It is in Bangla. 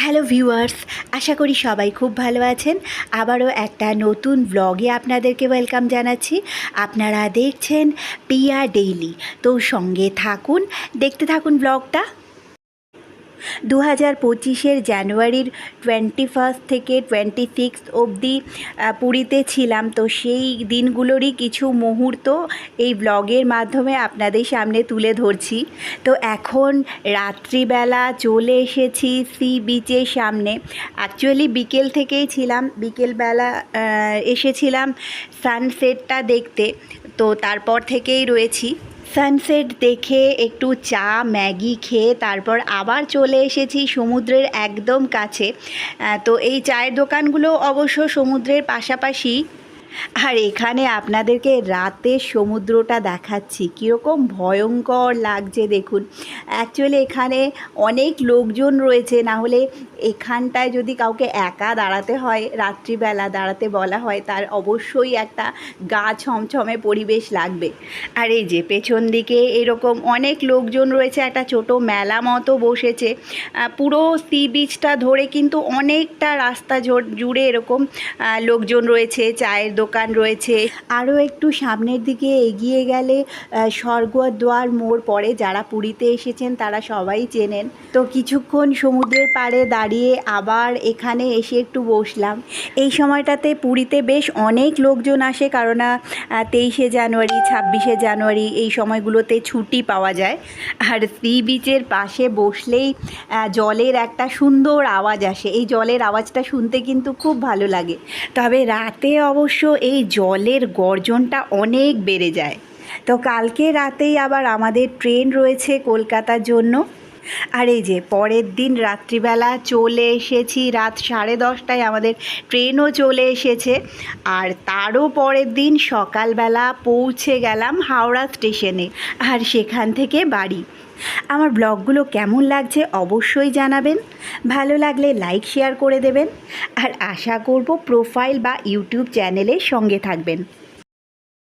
হ্যালো ভিউয়ার্স আশা করি সবাই খুব ভালো আছেন। আবারও একটা নতুন ব্লগে আপনাদেরকে ওয়েলকাম জানাচ্ছি। আপনারা দেখছেন পিয়া ডেইলি তো সঙ্গে থাকুন, দেখতে থাকুন ব্লগটা দু হাজার পঁচিশের জানুয়ারির টোয়েন্টি ফার্স্ট থেকে টোয়েন্টি সিক্স অবধি পুরীতে ছিলাম। তো সেই দিনগুলোরই কিছু মুহূর্ত এই ব্লগের মাধ্যমে আপনাদের সামনে তুলে ধরছি। তো এখন রাত্রিবেলা চলে এসেছি সি বিচের সামনে। অ্যাকচুয়ালি বিকেল থেকেই ছিলাম। বিকেলবেলা এসেছিলাম সানসেটটা দেখতে। তো তারপর থেকেই রয়েছি। সানসেট দেখে একটু চা, ম্যাগি খেয়ে তারপর আবার চলে এসেছি সমুদ্রের একদম কাছে। তো এই চায়ের দোকানগুলো অবশ্য সমুদ্রের পাশাপাশি আর এখানে আপনাদেরকে রাতে সমুদ্রটা দেখাচ্ছি। কীরকম ভয়ঙ্কর লাগছে দেখুন। অ্যাকচুয়ালি এখানে অনেক লোকজন রয়েছে, না হলে এখানটায় যদি কাউকে একা দাঁড়াতে হয়, রাত্রিবেলা দাঁড়াতে বলা হয়, তার অবশ্যই একটা গা ছমছমে পরিবেশ লাগবে। আর এই যে পেছন দিকে এরকম অনেক লোকজন রয়েছে, একটা ছোট মেলা মতো বসেছে। পুরো সি বিচটা ধরে কিন্তু অনেকটা রাস্তা জুড়ে এরকম লোকজন রয়েছে, চায়ের দোকান রয়েছে। আরও একটু সামনের দিকে এগিয়ে গেলে স্বর্গদ্বার মোড় পড়ে। যারা পুরীতে এসেছেন, তারা সবাই চেনেন। তো কিছুক্ষণ সমুদ্রের পাড়ে দাঁড়িয়ে আবার এখানে এসে একটু বসলাম। এই সময়টাতে পুরীতে বেশ অনেক লোকজন আসে, কারণ তেইশে জানুয়ারি, ছাব্বিশে জানুয়ারি এই সময়গুলোতে ছুটি পাওয়া যায়। আর সি বিচের পাশে বসলেই জলের একটা সুন্দর আওয়াজ আসে। এই জলের আওয়াজটা শুনতে কিন্তু খুব ভালো লাগে। তবে রাতে অবশ্য এই জলের গর্জনটা অনেক বেড়ে যায়। তো কালকে রাতেই আবার আমাদের ট্রেন রয়েছে কলকাতার জন্য। আর এই যে পরের দিন রাত্রিবেলা চলে এসেছি, রাত সাড়ে দশটায় আমাদের ট্রেনও চলে এসেছে। আর তারও পরের দিন সকালবেলা পৌঁছে গেলাম হাওড়া স্টেশনে, আর সেখান থেকে বাড়ি। আমার ব্লগগুলো কেমন লাগছে অবশ্যই জানাবেন। ভালো লাগলে লাইক, শেয়ার করে দেবেন। আর আশা করব প্রোফাইল বা ইউটিউব চ্যানেলের সঙ্গে থাকবেন।